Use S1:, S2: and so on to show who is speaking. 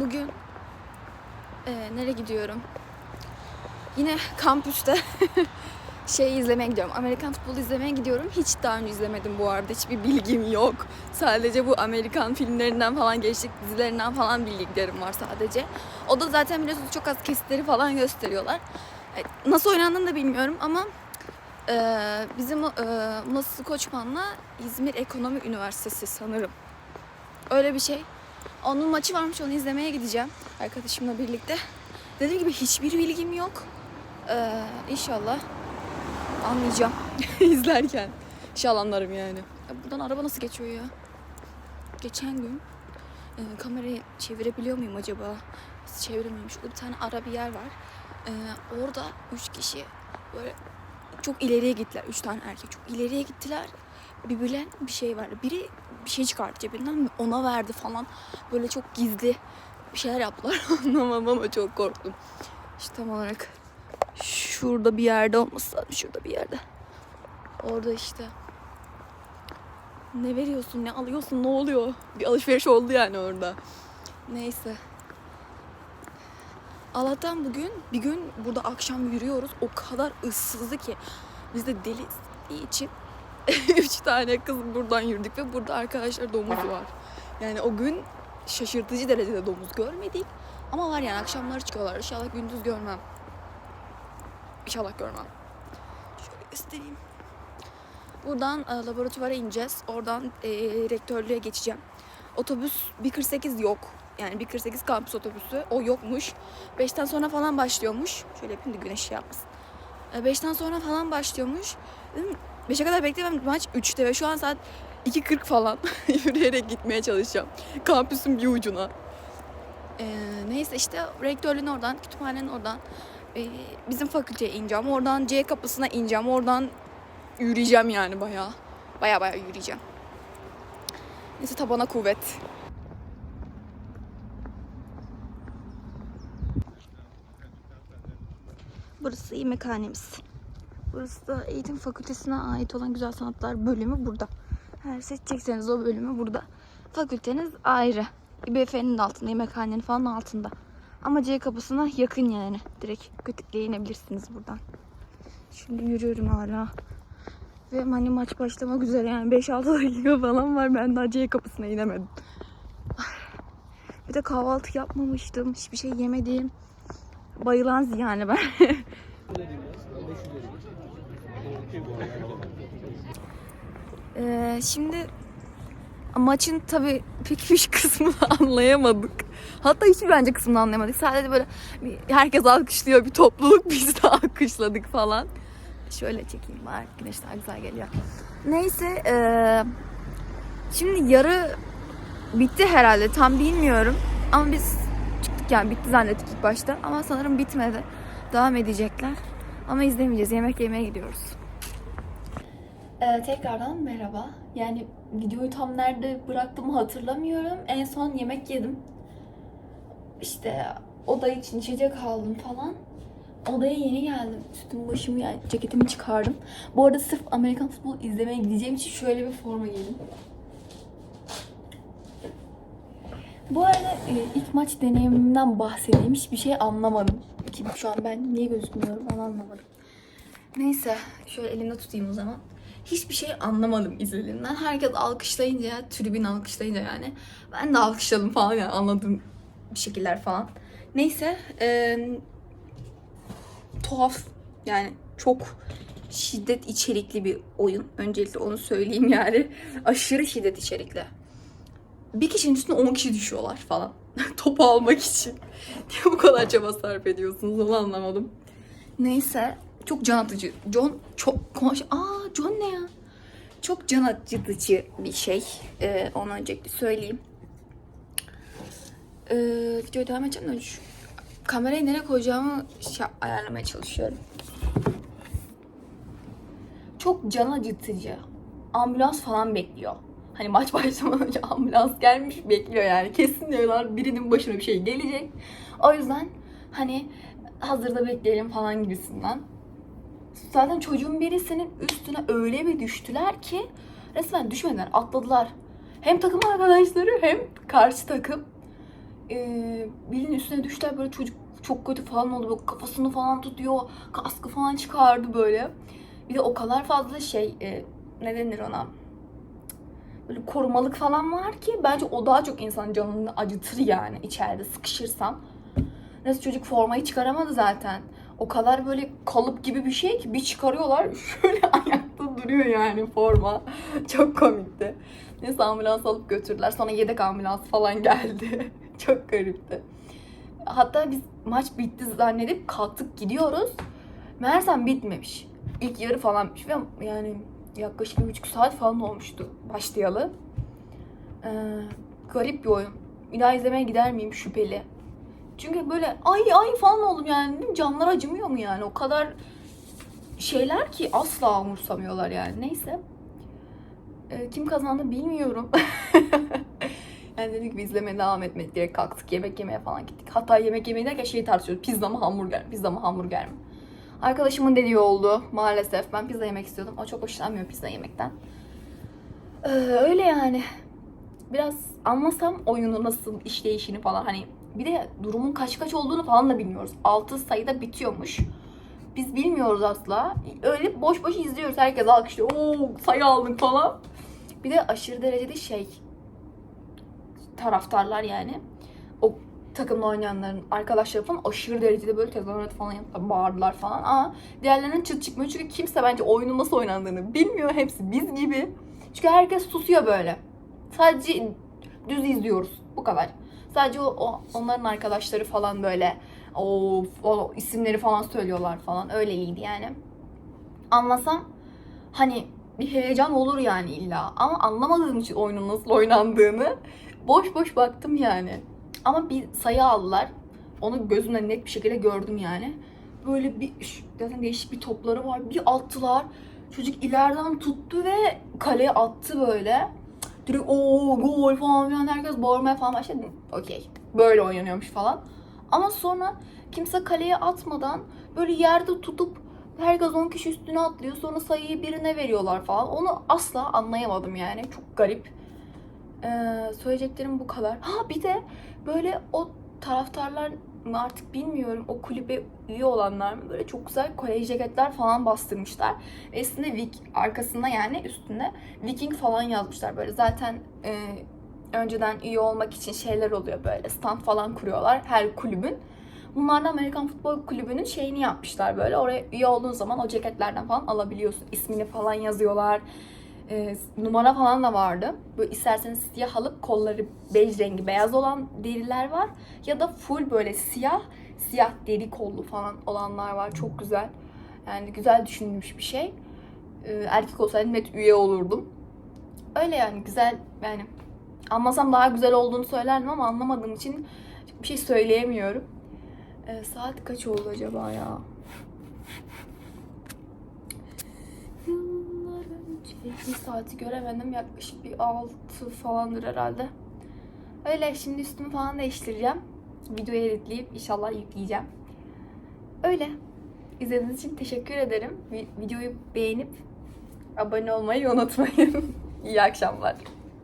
S1: bugün e, nereye gidiyorum? Yine kampüste şey izlemeye gidiyorum. Amerikan futbolu izlemeye gidiyorum. Hiç daha önce izlemedim bu arada. Hiçbir bilgim yok. Sadece bu Amerikan filmlerinden falan, gençlik dizilerinden falan bildiklerim var sadece. O da zaten biliyorsunuz çok az kesitleri falan gösteriyorlar. E, Nasıl oynandığını da bilmiyorum ama e, bizim e, Nasıl Koçman'la İzmir Ekonomi Üniversitesi sanırım. Öyle bir şey. Onun maçı varmış onu izlemeye gideceğim arkadaşımla birlikte. Dediğim gibi hiçbir bilgim yok. Ee, inşallah anlayacağım izlerken. İnşallah anlarım yani. Ya buradan araba nasıl geçiyor ya? Geçen gün e, kamerayı çevirebiliyor muyum acaba? Şurada bir tane ara bir yer var. Ee, orada üç kişi böyle çok ileriye gittiler. Üç tane erkek çok ileriye gittiler. Birbirlerine bir şey verdi. Biri bir şey çıkarttı cebinden ona verdi falan. Böyle çok gizli bir şeyler yaptılar. Anlamam ama çok korktum. İşte tam olarak şurada bir yerde olması lazım. Şurada bir yerde. Orada işte. Ne veriyorsun, ne alıyorsun, ne oluyor? Bir alışveriş oldu yani orada. Neyse. Allah'tan bugün bir gün burada akşam yürüyoruz. O kadar ıssızdı ki. Biz de deli için üç tane kız buradan yürüdük ve burada arkadaşlar domuz var. Yani o gün şaşırtıcı derecede domuz görmedik. Ama var yani akşamları çıkıyorlar. İnşallah gündüz görmem. İnşallah görmem. Şöyle göstereyim. Buradan e, laboratuvara ineceğiz. Oradan e, rektörlüğe geçeceğim. Otobüs 1.48 yok. Yani 1.48 kampüs otobüsü. O yokmuş. 5'ten sonra falan başlıyormuş. Şöyle yapayım da güneş şey yapmasın. E, 5'ten sonra falan başlıyormuş. Dedim 5'e kadar beklemem maç 3'te ve şu an saat 2.40 falan yürüyerek gitmeye çalışacağım. Kampüsün bir ucuna. Ee, neyse işte rektörlüğün oradan, kütüphanenin oradan ee, bizim fakülteye ineceğim. Oradan C kapısına ineceğim. Oradan yürüyeceğim yani bayağı. Bayağı bayağı yürüyeceğim. Neyse tabana kuvvet. Burası yemekhanemiz. Burası eğitim fakültesine ait olan güzel sanatlar bölümü burada. Her seçecekseniz o bölümü burada. Fakülteniz ayrı. İBF'nin altında, yemekhanenin falan altında. Ama C kapısına yakın yani. Direkt kötükle inebilirsiniz buradan. Şimdi yürüyorum hala. Ve hani maç başlamak üzere yani 5-6 dakika falan var. Ben daha C kapısına inemedim. Bir de kahvaltı yapmamıştım. Hiçbir şey yemedim. Bayılan yani ben. Ee, şimdi maçın tabii pek bir kısmını anlayamadık. Hatta hiçbir bence kısmını anlayamadık. Sadece böyle bir, herkes alkışlıyor bir topluluk biz de alkışladık falan. Şöyle çekeyim var güneş daha güzel geliyor. Neyse ee, şimdi yarı bitti herhalde tam bilmiyorum. Ama biz çıktık yani bitti zannettik ilk başta. Ama sanırım bitmedi. Devam edecekler. Ama izlemeyeceğiz. Yemek yemeye gidiyoruz. Ee, tekrardan merhaba. Yani videoyu tam nerede bıraktığımı hatırlamıyorum. En son yemek yedim. İşte oda için içecek aldım falan. Odaya yeni geldim. Üstümü başımı yani ceketimi çıkardım. Bu arada sırf Amerikan futbolu izlemeye gideceğim için şöyle bir forma giydim. Bu arada e, ilk maç deneyimimden bahsedeyim. Hiçbir şey anlamadım. Ki şu an ben niye gözükmüyorum onu anlamadım. Neyse şöyle elimde tutayım o zaman. Hiçbir şey anlamadım izlediğimden. Herkes alkışlayınca, tribün alkışlayınca yani. Ben de alkışladım falan yani anladığım bir şekiller falan. Neyse. e, tuhaf yani çok şiddet içerikli bir oyun. Öncelikle onu söyleyeyim yani. Aşırı şiddet içerikli. Bir kişinin üstüne 10 kişi düşüyorlar falan. Topu almak için. Niye bu kadar çaba sarf ediyorsunuz onu anlamadım. Neyse çok can atıcı. John çok konuş... Aa John ne ya? Çok can acıtıcı bir şey. Ee, onu öncelikle söyleyeyim. Ee, videoya devam edeceğim de şu kamerayı nereye koyacağımı şey, ayarlamaya çalışıyorum. Çok can acıtıcı. Ambulans falan bekliyor. Hani maç başlamadan önce ambulans gelmiş bekliyor yani. Kesin diyorlar birinin başına bir şey gelecek. O yüzden hani hazırda bekleyelim falan gibisinden. Zaten çocuğun birisinin üstüne öyle bir düştüler ki resmen düşmediler, atladılar. Hem takım arkadaşları hem karşı takım. Ee, birinin üstüne düştüler böyle çocuk çok kötü falan oldu. Böyle kafasını falan tutuyor. Kaskı falan çıkardı böyle. Bir de o kadar fazla şey e, ne denir ona? Böyle korumalık falan var ki bence o daha çok insan canını acıtır yani içeride sıkışırsan. Neyse çocuk formayı çıkaramadı zaten. O kadar böyle kalıp gibi bir şey ki bir çıkarıyorlar şöyle ayakta duruyor yani forma. Çok komikti. Neyse ambulans alıp götürdüler. Sonra yedek ambulans falan geldi. Çok garipti. Hatta biz maç bitti zannedip kalktık gidiyoruz. Meğersem bitmemiş. İlk yarı falanmış ve yani yaklaşık bir buçuk saat falan olmuştu başlayalı. Ee, garip bir oyun. Bir daha izlemeye gider miyim şüpheli. Çünkü böyle ay ay falan oldum yani. Canlar acımıyor mu yani? O kadar şeyler ki asla umursamıyorlar yani. Neyse. Ee, kim kazandı bilmiyorum. yani dedik biz izlemeye devam etmedik. Direkt kalktık yemek yemeye falan gittik. Hatta yemek yemeye derken şeyi tartışıyoruz. Pizza mı hamburger mi? Pizza mı hamburger mi? Arkadaşımın dediği oldu maalesef. Ben pizza yemek istiyordum. O çok hoşlanmıyor pizza yemekten. Ee, öyle yani. Biraz anlasam oyunu nasıl işleyişini falan hani bir de durumun kaç kaç olduğunu falan da bilmiyoruz. 6 sayıda bitiyormuş. Biz bilmiyoruz asla. Öyle boş boş izliyoruz. Herkes alkışlıyor. Oo sayı aldık falan. Bir de aşırı derecede şey taraftarlar yani. O takımla oynayanların arkadaşları falan aşırı derecede böyle tezahürat falan yaptılar. Bağırdılar falan. Ama diğerlerinin çıt çıkmıyor. Çünkü kimse bence oyunun nasıl oynandığını bilmiyor. Hepsi biz gibi. Çünkü herkes susuyor böyle. Sadece düz izliyoruz. Bu kadar. Sadece o, o- onların arkadaşları falan böyle o, o isimleri falan söylüyorlar falan. Öyleydi yani. Anlasam hani bir heyecan olur yani illa. Ama anlamadığım için oyunun nasıl oynandığını boş boş baktım yani. Ama bir sayı aldılar. Onu gözümle net bir şekilde gördüm yani. Böyle bir zaten değişik bir topları var. Bir attılar. Çocuk ileriden tuttu ve kaleye attı böyle. Direkt o gol falan filan herkes bağırmaya falan başladı. Okey. Böyle oynanıyormuş falan. Ama sonra kimse kaleye atmadan böyle yerde tutup herkes 10 kişi üstüne atlıyor. Sonra sayıyı birine veriyorlar falan. Onu asla anlayamadım yani. Çok garip. Ee, söyleyeceklerim bu kadar. Ha bir de böyle o taraftarlar mı artık bilmiyorum o kulübe üye olanlar mı böyle çok güzel kolej ceketler falan bastırmışlar. Ve üstünde Vik arkasında yani üstünde Viking falan yazmışlar böyle. Zaten e, önceden üye olmak için şeyler oluyor böyle stand falan kuruyorlar her kulübün. Bunlar da Amerikan Futbol Kulübü'nün şeyini yapmışlar böyle. Oraya üye olduğun zaman o ceketlerden falan alabiliyorsun. İsmini falan yazıyorlar. E, numara falan da vardı. Böyle isterseniz siyah alıp kolları bej rengi beyaz olan deriler var. Ya da full böyle siyah, siyah deri kollu falan olanlar var. Çok güzel. Yani güzel düşünülmüş bir şey. E, erkek olsaydım net üye olurdum. Öyle yani güzel yani. Anlasam daha güzel olduğunu söylerdim ama anlamadığım için bir şey söyleyemiyorum. E, saat kaç oldu acaba ya? Yıllar önce bir saati göremedim. Yaklaşık bir 6 falandır herhalde. Öyle şimdi üstümü falan değiştireceğim. Videoyu editleyip inşallah yükleyeceğim. Öyle. İzlediğiniz için teşekkür ederim. Vi- Videoyu beğenip abone olmayı unutmayın. İyi akşamlar.